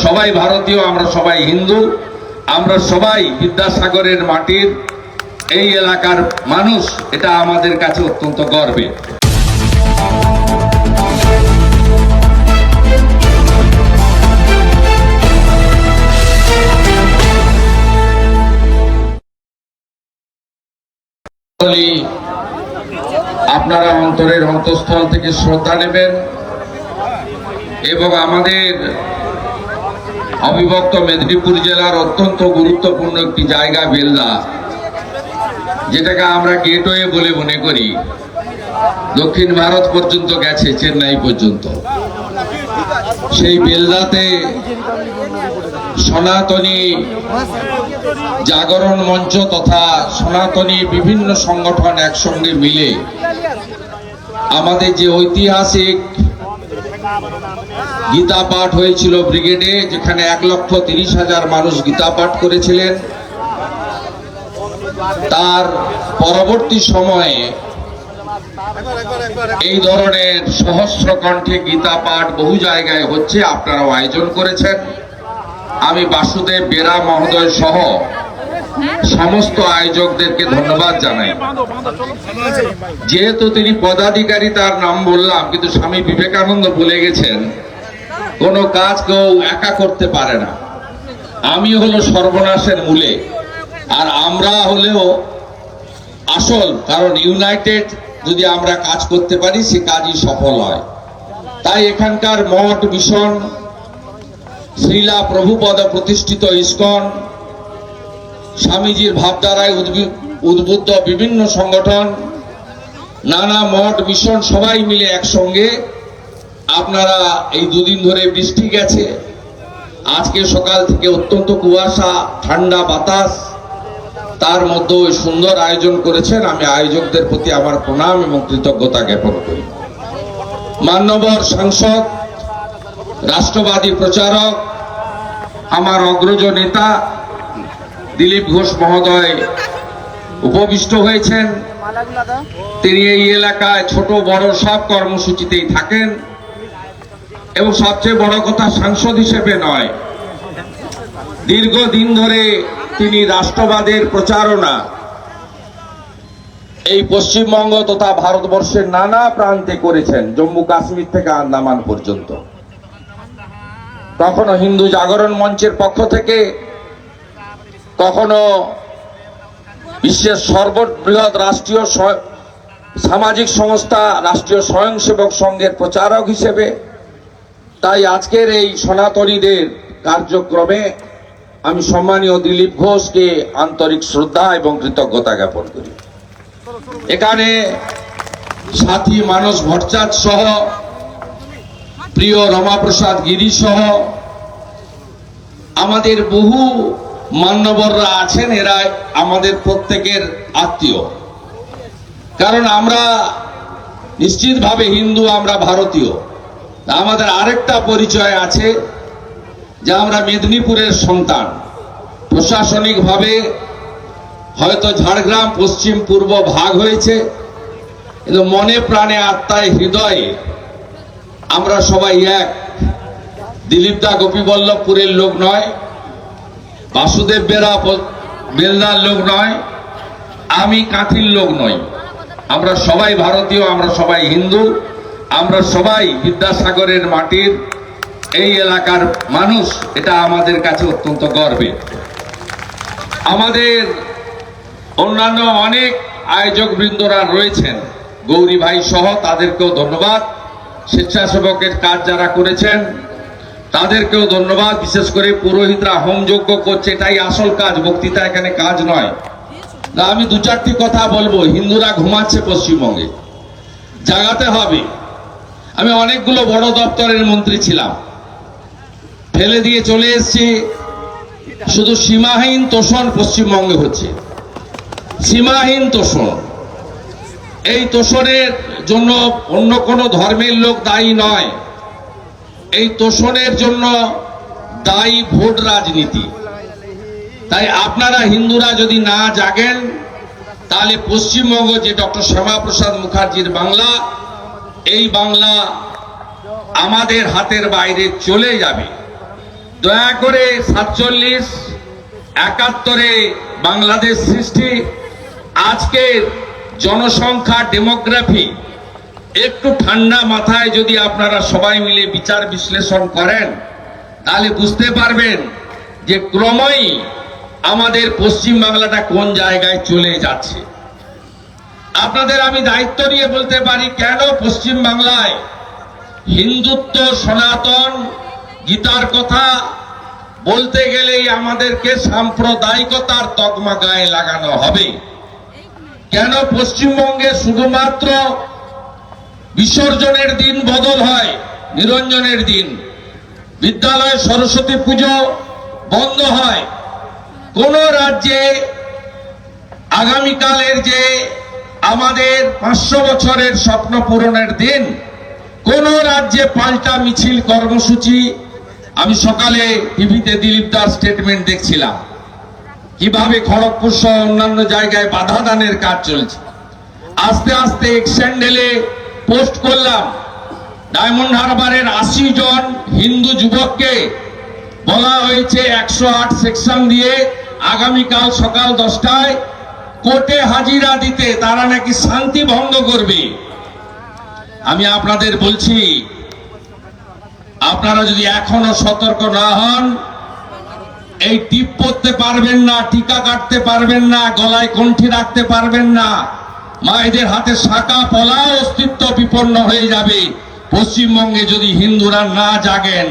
সবাই ভারতীয় আমরা সবাই হিন্দু আমরা সবাই বিদ্যাসাগরের মাটির এই এলাকার মানুষ এটা আমাদের কাছে অত্যন্ত গর্বের বলি, আপনারা অন্তরের অন্তঃস্থল থেকে শ্রদ্ধা নেবেন এবং আমাদের অবিভক্ত মেদিনীপুর জেলার অত্যন্ত গুরুত্বপূর্ণ একটি জায়গা বেলদা, যেটাকে আমরা গেটওয়ে বলে মনে করি। দক্ষিণ ভারত পর্যন্ত গেছে, চেন্নাই পর্যন্ত। সেই বেলদাতে সনাতনী জাগরণ মঞ্চ তথা সনাতনী বিভিন্ন সংগঠন একসঙ্গে মিলে আমাদের যে ঐতিহাসিক গীতা পাঠ হয়েছিল ব্রিগেডে, যেখানে এক লক্ষ তিরিশ হাজার মানুষ গীতা পাঠ করেছিলেন। তার পরবর্তী সময়ে এই ধরনের সহস্র কণ্ঠে গীতা পাঠ বহু জায়গায় হচ্ছে, আপনারাও আয়োজন করেছেন। আমি বাসুদেব বেরা মহোদয় সহ সমস্ত আয়োজকদেরকে ধন্যবাদ জানাই। যেহেতু তিনি পদাধিকারী, তার নাম বললাম, কিন্তু স্বামী বিবেকানন্দ বলে গেছেন। কোনো কাজ কেউ একা করতে পারে না। আমি হলো সর্বনাশের মূলে। আর আমরা হলেও আসল, কারণ ইউনাইটেড যদি আমরা কাজ করতে পারি, সে কাজই সফল হয়। তাই এখানকার মঠ, মিশন, শ্রীলা প্রভুপদ প্রতিষ্ঠিত ইস্কন স্বামীজির ভাবধারায় উদ্বি- উদ্বুদ্ধ বিভিন্ন সংগঠন, নানা মঠ, মিশন সবাই মিলে একসঙ্গে আপনারা এই দুদিন ধরে বৃষ্টি গেছে। আজকে সকাল থেকে অত্যন্ত কুয়াশা, ঠান্ডা বাতাস। তার মধ্যে ওই সুন্দর আয়োজন করেছেন আমি আয়োজকদের প্রতি আমার প্রণাম এবং কৃতজ্ঞতা জ্ঞাপন করি। মান্যবর সাংসদ, রাষ্ট্রবাদী প্রচারক, আমার অগ্রজ নেতা দিলীপ ঘোষ মহোদয় উপবিষ্ট হয়েছেন। তিনি এই এলাকায় ছোট, বড় সব কর্মসূচিতেই থাকেন এবং সবচেয়ে বড় কথা সাংসদ হিসেবে নয়। দীর্ঘদিন ধরে তিনি রাষ্ট্রবাদের প্রচারণা, এই পশ্চিমবঙ্গ তথা ভারতবর্ষের নানা প্রান্তে করেছেন, জম্মু কাশ্মীর থেকে আন্দামান পর্যন্ত। কখনো হিন্দু জাগরণ মঞ্চের পক্ষ থেকে কখনো বিশ্বের সর্ববৃহৎ রাষ্ট্রীয় সামাজিক সংস্থা, রাষ্ট্রীয় স্বয়ংসেবক সংঘের প্রচারক হিসেবে, তাই আজকের এই সনাতনীদের কার্যক্রমে আমি সম্মানীয় দিলীপ ঘোষকে আন্তরিক শ্রদ্ধা এবং কৃতজ্ঞতা জ্ঞাপন করি। এখানে সাথী মানস ভট্টাচার্য সহ, প্রিয় রমাপ্রসাদ গিরি সহ, আমাদের বহু মান্যবররা আছেন, এরা আমাদের প্রত্যেকের আত্মীয়। কারণ আমরা নিশ্চিতভাবে হিন্দু, আমরা ভারতীয়। আমাদের আরেকটা পরিচয় আছে, যে আমরা মেদিনীপুরের সন্তান। প্রশাসনিকভাবে হয়তো ঝাড়গ্রাম, পশ্চিম, পূর্ব ভাগ হয়েছে, কিন্তু মনে প্রাণে, আত্মায়, হৃদয়ে আমরা সবাই এক। দিলীপ দা গোপীবল্লভপুরের লোক নয় বাসুদেব বেরা বেলদার লোক নয়, আমি কাঁথির লোক নই। আমরা সবাই ভারতীয়, আমরা সবাই হিন্দু, আমরা সবাই বিদ্যাসাগরের মাটির। এই এলাকার মানুষ, এটা আমাদের কাছে অত্যন্ত গর্বের আমাদের অন্যান্য অনেক আয়োজক বৃন্দরা রয়েছেন। গৌরী ভাই সহ তাদেরকেও ধন্যবাদ। স্বেচ্ছাসেবকের কাজ যারা করেছেন তাদেরকেও ধন্যবাদ। বিশেষ করে পুরোহিতরা হোমযজ্ঞ করছে, এটাই আসল কাজ, বক্তৃতা এখানে কাজ নয়। না, আমি দু চারটি কথা বলব, হিন্দুরা ঘুমাচ্ছে পশ্চিমবঙ্গে। জাগাতে হবে। আমি অনেকগুলো বড় দপ্তরের মন্ত্রী ছিলাম। ফেলে দিয়ে চলে এসছি। শুধু সীমাহীন তোষণ পশ্চিমবঙ্গে হচ্ছে। সীমাহীন তোষণ। এই তোষণের জন্য অন্য কোনো ধর্মের লোক দায়ী নয়। এই তোষণের জন্য দায়ী ভোট রাজনীতি। তাই আপনারা হিন্দুরা যদি না জাগেন, তাহলে পশ্চিমবঙ্গ যে ডক্টর শ্যামাপ্রসাদ মুখার্জির বাংলা, এই বাংলা আমাদের হাতের বাইরে চলে যাবে। দয়া করে সাতচল্লিশ, একাত্তরে বাংলাদেশ সৃষ্টি, আজকের জনসংখ্যা ডেমোগ্রাফি একটু ঠান্ডা মাথায় যদি আপনারা সবাই মিলে বিচার বিশ্লেষণ করেন, তাহলে বুঝতে পারবেন যে ক্রমই আমাদের পশ্চিম বাংলাটা কোন জায়গায় চলে যাচ্ছে। আপনাদের আমি দায়িত্ব নিয়ে বলতে পারি, কেন পশ্চিম বাংলায় হিন্দুত্ব, সনাতন, গীতার কথা বলতে গেলেই আমাদেরকে সাম্প্রদায়িকতার তকমা গায়ে লাগানো হবে। কেন পশ্চিমবঙ্গে শুধুমাত্র বিসর্জনের দিন বদল হয়, নিরঞ্জনের দিন। বিদ্যালয়ে সরস্বতী পুজো বন্ধ হয়। কোন রাজ্যে আগামীকালের যে আমাদের পাঁচশো বছরের স্বপ্ন পূরণের দিন, কোন রাজ্যে পাল্টা মিছিল কর্মসূচি, আমি সকালে টিভিতে দিলীপ দাস স্টেটমেন্ট দেখছিলাম। কীভাবে খড়গপুর সহ অন্যান্য জায়গায় বাধা দানের কাজ চলছে। আস্তে আস্তে এক্সেন্ডেলে পোস্ট করলাম। ডায়মন্ড হারবারের আশি জন হিন্দু যুবককে বলা হয়েছে একশো আট সেকশন দিয়ে আগামীকাল সকাল দশটায় কোর্টে হাজিরা দিতে তারা নাকি শান্তি ভঙ্গ করবে। আমি আপনাদের বলছি, আপনারা যদি এখনও সতর্ক না হন, এই টিপ পরতে পারবেন না, টিকা কাটতে পারবেন না, গলায় কণ্ঠি রাখতে পারবেন না মায়েদের হাতে শাখা পলা অস্তিত্ব বিপন্ন হয়ে যাবে। পশ্চিমবঙ্গে যদি হিন্দুরা না জাগেন,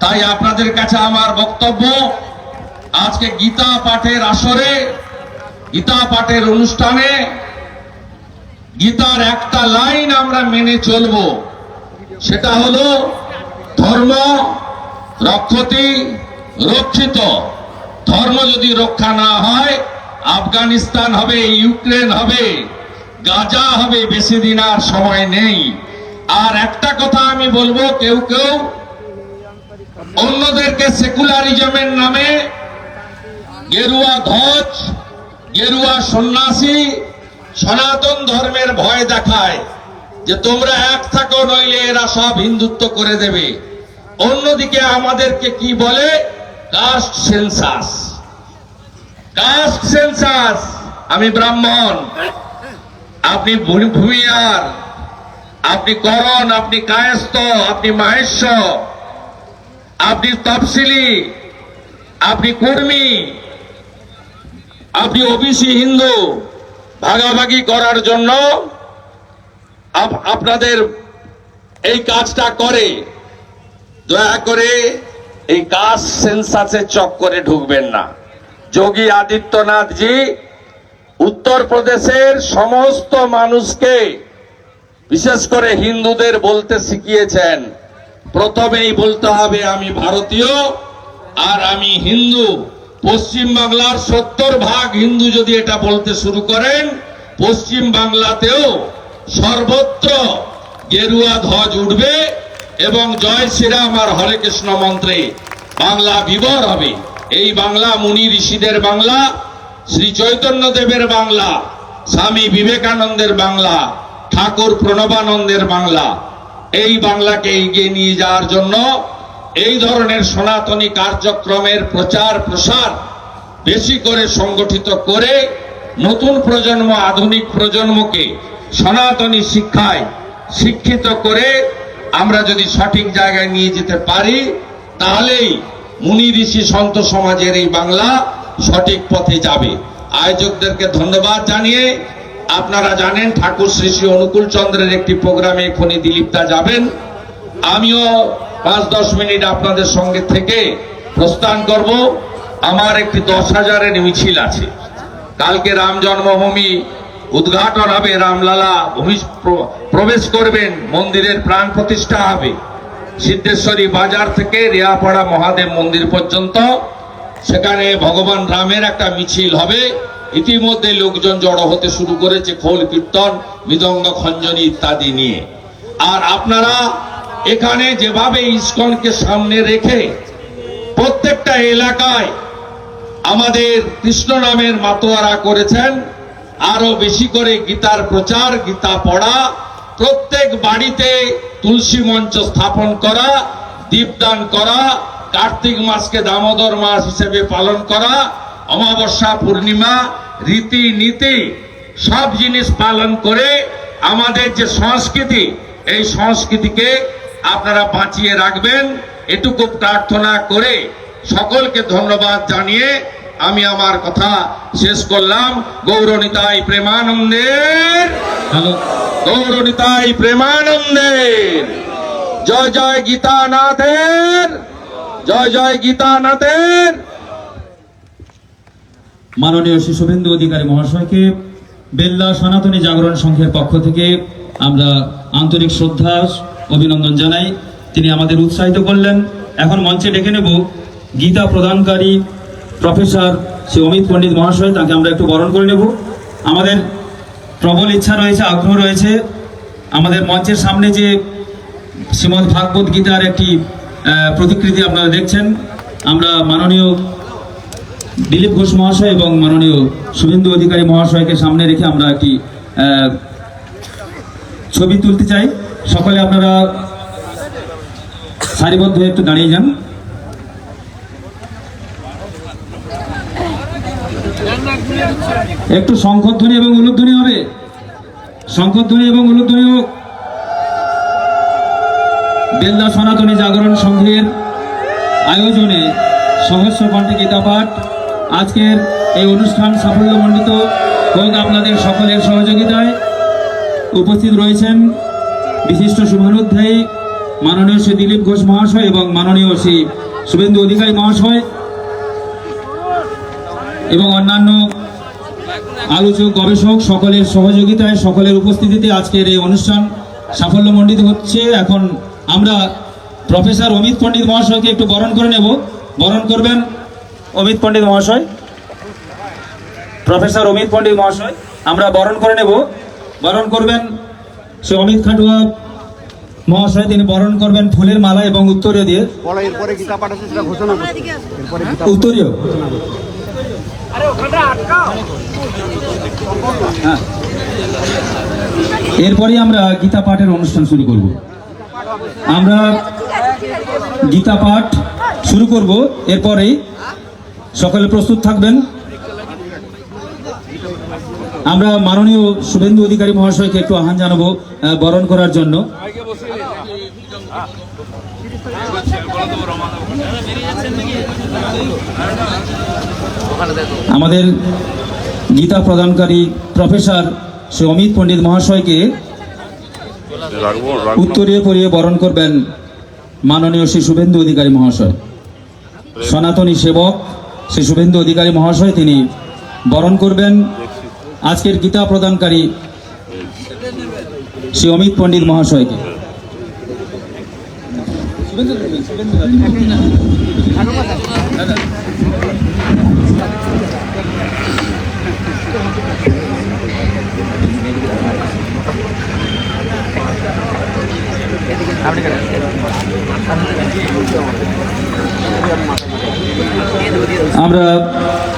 তাই আপনাদের কাছে আমার বক্তব্য, আজকে গীতা পাঠের আসরে, গীতা পাঠের অনুষ্ঠানে, গীতার একটা লাইন আমরা মেনে চলব। সেটা হলো, ধর্ম রক্ষতি রক্ষিত। ধর্ম যদি রক্ষা না হয়, আফগানিস্তান হবে, ইউক্রেন হবে। গাজা হবে বেশি দিন আর সময় নেই। আর একটা কথা আমি বলব, কেউ কেউ অন্যদেরকে সেকুলারিজমের নামে গেরুয়া ধ্বজ, গেরুয়া সন্ন্যাসী, সনাতন ধর্মের ভয় দেখায় যে তোমরা এক থাকো, নইলে এরা সব হিন্দুত্ব করে দেবে। অন্যদিকে আমাদেরকে কি বলে? কাস্ট সেন্সাস কাস্ট সেন্সাস আমি ব্রাহ্মণ। আপনি ভূমি- ভূমিয়ার। আপনি করণ, আপনি কায়স্থ, আপনি মাহেশ্বর আপনি তফসিলি, আপনি কর্মী। আপনি ওবিসি হিন্দু। ভাগাভাগি করার জন্য আপ- আপনাদের এই কাজটা করে। দয়া করে এই কাজ সেন্সাসের চক্করে ঢুকবেন না। যোগী আদিত্যনাথ আদিত্যনাথজি উত্তরপ্রদেশের সমস্ত মানুষকে, বিশেষ করে হিন্দুদের বলতে শিখিয়েছেন, প্রথমেই বলতে হবে আমি ভারতীয় আর আমি হিন্দু। পশ্চিম বাংলার সত্তর ভাগ হিন্দু যদি এটা বলতে শুরু করেন, পশ্চিম বাংলাতেও সর্বত্র গেরুয়া ধ্বজ উঠবে এবং জয় শ্রীরাম আর হরে কৃষ্ণ মন্ত্রে বাংলা বিবর হবে। এই বাংলা মুনি ঋষিদের বাংলা শ্রী চৈতন্য দেবের বাংলা, স্বামী বিবেকানন্দের বাংলা, ঠাকুর প্রণবানন্দের বাংলা। এই বাংলাকে এগিয়ে নিয়ে যাওয়ার জন্য এই ধরনের সনাতনী কার্যক্রমের প্রচার প্রসার বেশি করে সংগঠিত করে নতুন প্রজন্ম, আধুনিক প্রজন্মকে সনাতনী শিক্ষায় শিক্ষিত করে আমরা যদি সঠিক জায়গায় নিয়ে যেতে পারি, তাহলেই মুনি ঋষি সন্ত সমাজের এই বাংলা সঠিক পথে যাবে। আয়োজকদেরকে ধন্যবাদ জানিয়ে আপনারা জানেন ঠাকুর শ্রী শ্রী অনুকূল চন্দ্রের একটি প্রোগ্রামে এখনই দিলীপদা যাবেন। আমিও পাঁচ দশ মিনিট আপনাদের সঙ্গে থেকে প্রস্থান করব। আমার একটি দশ হাজারের মিছিল আছে। কালকে রাম জন্মভূমি উদ্ঘাটন হবে, রামলালা ভূমি প্রবেশ করবেন, মন্দিরের প্রাণ প্রতিষ্ঠা হবে। সিদ্ধেশ্বরী বাজার থেকে রিয়াপাড়া মহাদেব মন্দির পর্যন্ত সেখানে ভগবান রামের একটা মিছিল হবে। ইতিমধ্যে লোকজন জড়ো হতে শুরু করেছে খোল কীর্তন, মৃদঙ্গ খঞ্জনী ইত্যাদি নিয়ে। আর আপনারা এখানে যেভাবে ইস্কনকে সামনে রেখে প্রত্যেকটা এলাকায় আমাদের কৃষ্ণ নামের মাতোয়ারা করেছেন, আরও বেশি করে গীতার প্রচার, গীতা পড়া, প্রত্যেক বাড়িতে তুলসী মঞ্চ স্থাপন করা, দীপদান করা কার্তিক মাসকে দামোদর মাস হিসেবে পালন করা অমাবস্যা পূর্ণিমা রীতি নীতি সব জিনিস পালন করে আমাদের যে সংস্কৃতি এই সংস্কৃতিকে আপনারা বাঁচিয়ে রাখবেন। এটুকু প্রার্থনা করে সকলকে ধন্যবাদ জানিয়ে আমি আমার কথা শেষ করলাম। গৌরনিতাই প্রেমানন্দের। গৌরনিতাই প্রেমানন্দের। জয় জয় গীতানাথের। জয় জয় গীতানাথের মাননীয় শ্রী শুভেন্দু অধিকারী মহাশয়কে বেল্লা সনাতনী জাগরণ সংঘের পক্ষ থেকে আমরা আন্তরিক শ্রদ্ধা অভিনন্দন জানাই। তিনি আমাদের উৎসাহিত করলেন। এখন মঞ্চে ডেকে নেব গীতা প্রদানকারী প্রফেসর শ্রী অমিত পণ্ডিত মহাশয়, তাকে আমরা একটু বরণ করে নেব। আমাদের প্রবল ইচ্ছা রয়েছে, আগ্রহ রয়েছে। আমাদের মঞ্চের সামনে যে শ্রীমৎ ভাগবত গীতার একটি প্রতিকৃতি আপনারা দেখছেন। আমরা মাননীয় দিলীপ ঘোষ মহাশয় এবং মাননীয় শুভেন্দু অধিকারী মহাশয়কে সামনে রেখে আমরা একটি ছবি তুলতে চাই। সকলে আপনারা সারিবদ্ধ হয়ে একটু দাঁড়িয়ে যান। একটু শঙ্খধ্বনি এবং উলুধ্বনি হবে। শঙ্খধ্বনি এবং উলুধ্বনি হোক। বেলদা সনাতনী জাগরণ সংঘের আয়োজনে সহস্র কণ্ঠে গীতা পাঠ। আজকের এই অনুষ্ঠান সাফল্যমণ্ডিত হোক আপনাদের সকলের সহযোগিতায় উপস্থিত রয়েছেন বিশিষ্ট শুভানুধ্যায়ী মাননীয় শ্রী দিলীপ ঘোষ মহাশয় এবং মাননীয় শ্রী শুভেন্দু অধিকারী মহাশয় এবং অন্যান্য আলোচক, গবেষক সকলের সহযোগিতায়, সকলের উপস্থিতিতে আজকের এই অনুষ্ঠান সাফল্যমণ্ডিত হচ্ছে। এখন আমরা প্রফেসর অমিত পণ্ডিত মহাশয়কে একটু বরণ করে নেব। বরণ করবেন অমিত পণ্ডিত মহাশয়। প্রফেসর অমিত পণ্ডিত মহাশয় আমরা বরণ করে নেব। বরণ করবেন সে অমিত খাটুয়া মহাশয় তিনি বরণ করবেন ফুলের মালা এবং উত্তরীয় দিয়ে। উত্তরীয়? হ্যাঁ। এরপরে আমরা গীতা পাঠের অনুষ্ঠান শুরু করব। আমরা গীতা পাঠ শুরু করব। এরপরেই সকলে প্রস্তুত থাকবেন। আমরা মাননীয় শুভেন্দু অধিকারী মহাশয়কে একটু আহ্বান জানাব বরণ করার জন্য। আমাদের গীতা প্রদানকারী প্রফেসর শ্রী অমিত পণ্ডিত মহাশয়কে উত্তরীয় পরিয়ে বরণ করবেন মাননীয় শ্রী শুভেন্দু অধিকারী মহাশয়। সনাতনী সেবক শ্রী শুভেন্দু অধিকারী মহাশয় তিনি বরণ করবেন আজকের গীতা প্রদানকারী শ্রী অমিত পণ্ডিত মহাশয়কে। আমরা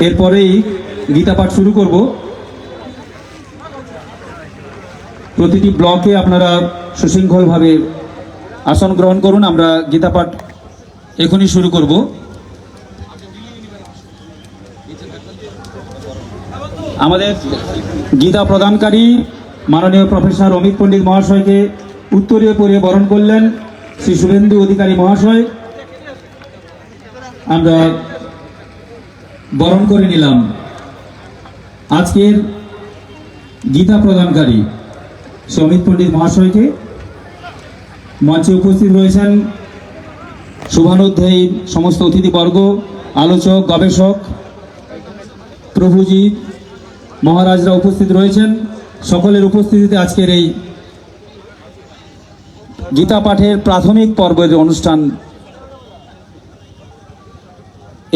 এরপরেই গীতা পাঠ শুরু করব। প্রতিটি ব্লকে আপনারা সুশৃঙ্খলভাবে আসন গ্রহণ করুন, আমরা গীতা পাঠ এখনই শুরু করব। আমাদের গীতা প্রদানকারী মাননীয় প্রফেসর অমিত পণ্ডিত মহাশয়কে উত্তরীয় পরিয়ে বরণ করলেন শ্রী শুভেন্দু অধিকারী মহাশয়। আমরা বরণ করে নিলাম। আজকের গীতা প্রদানকারী সমিত পণ্ডিত মহাশয়কে। মঞ্চে উপস্থিত রয়েছেন শুভানুধ্যায়ী সমস্ত অতিথিবর্গ, আলোচক, গবেষক, প্রভুজি মহারাজরা উপস্থিত রয়েছেন। সকলের উপস্থিতিতে আজকের এই গীতা পাঠের প্রাথমিক পর্বের অনুষ্ঠান।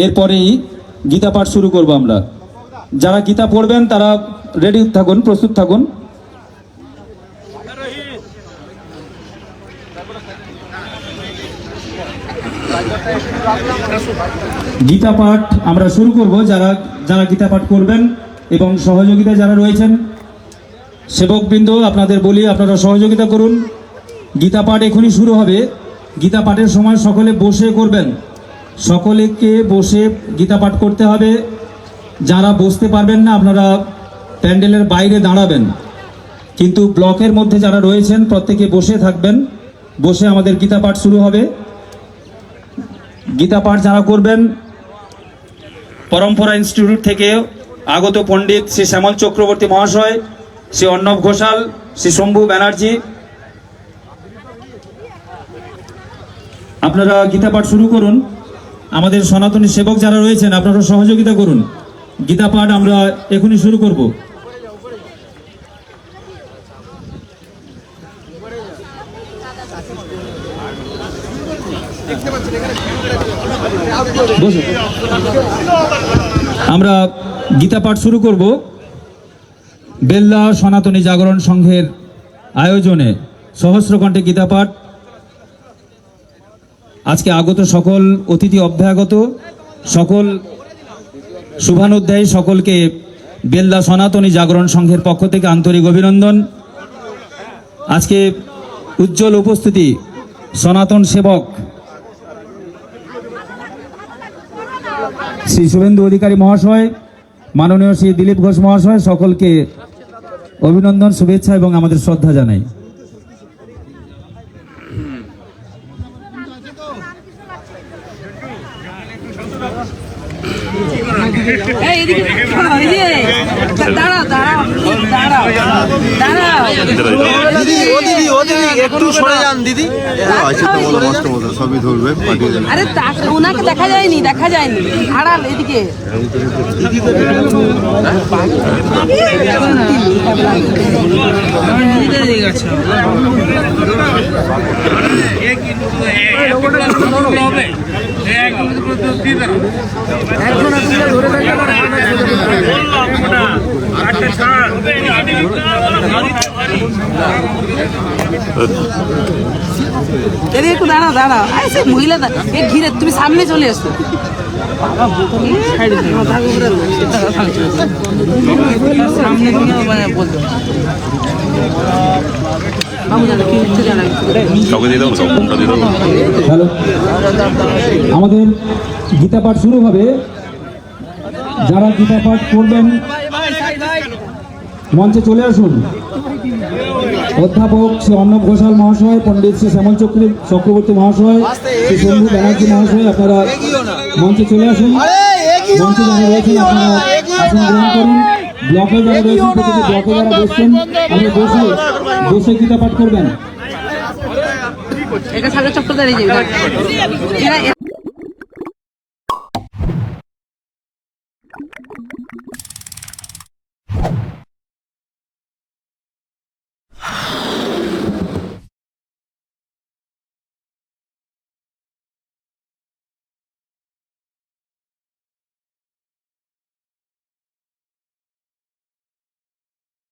এরপরেই গীতা পাঠ শুরু করব আমরা। যারা গীতা পড়বেন, তারা রেডি থাকুন, প্রস্তুত থাকুন। গীতা পাঠ আমরা শুরু করব। যারা যারা গীতা পাঠ করবেন এবং সহযোগিতা যারা রয়েছেন, সেবকবৃন্দ, আপনাদের বলি আপনারা সহযোগিতা করুন। গীতা পাঠ এখনই শুরু হবে। গীতা পাঠের সময় সকলে বসে করবেন। সকলেকে বসে গীতা পাঠ করতে হবে। যারা বসতে পারবেন না, আপনারা প্যান্ডেলের বাইরে দাঁড়াবেন। কিন্তু ব্লকের মধ্যে যারা রয়েছেন, প্রত্যেকে বসে থাকবেন। বসে আমাদের গীতা পাঠ শুরু হবে। গীতা পাঠ যারা করবেন, পরম্পরা ইনস্টিটিউট থেকে আগত পণ্ডিত শ্রী শ্যামল চক্রবর্তী মহাশয়, শ্রী অর্ণব ঘোষাল, শ্রী শম্ভু ব্যানার্জি আপনারা গীতা পাঠ শুরু করুন। আমাদের সনাতনী সেবক যারা রয়েছেন, আপনারা সহযোগিতা করুন। গীতা পাঠ আমরা এখনই শুরু করব। আমরা গীতা পাঠ শুরু করব। বেল্লা সনাতনী জাগরণ সংঘের আয়োজনে সহস্রকণ্ঠে গীতা পাঠ। আজকে আগত সকল অতিথি অভ্যাগত, সকল শুভানুধ্যায়ী সকলকে বেল্লা সনাতনী জাগরণ সংঘের পক্ষ থেকে আন্তরিক অভিনন্দন। আজকে উজ্জ্বল উপস্থিতি সনাতন সেবক শ্রী শুভেন্দু অধিকারী মহাশয়, মাননীয় শ্রী দিলীপ ঘোষ মহাশয়, সকলকে অভিনন্দন, শুভেচ্ছা এবং আমাদের শ্রদ্ধা জানাই। আরে ওনাকে দেখা যায়নি দেখা যায়নি আড়াল এদিকে এদিকে একটু দাঁড়াও দাঁড়াও। আরে মহিলা এ ঘিরে তুমি সামনে চলে এসো। সামনে তুমি মানে বলতে হ্যালো। আমাদের গীতা পাঠ শুরু হবে। যারা গীতা পাঠ করবেন, মঞ্চে চলে আসুন। অধ্যাপক শ্রী অর্ণব ঘোষাল মহাশয়, পণ্ডিত শ্রী শ্যামল চক্রী চক্রবর্তী মহাশয়, শ্রী শম্ভু ব্যানার্জি মহাশয়, আপনারা মঞ্চে চলে আসুন। মঞ্চে যারা রয়েছেন, আপনারা আসন গ্রহণ করুন। ব্লকে যারা রয়েছেন ব্লকে যারা বসছেন আপনি বসে বসে গীতা পাঠ করবেন। এটা সাগর চক্রধারী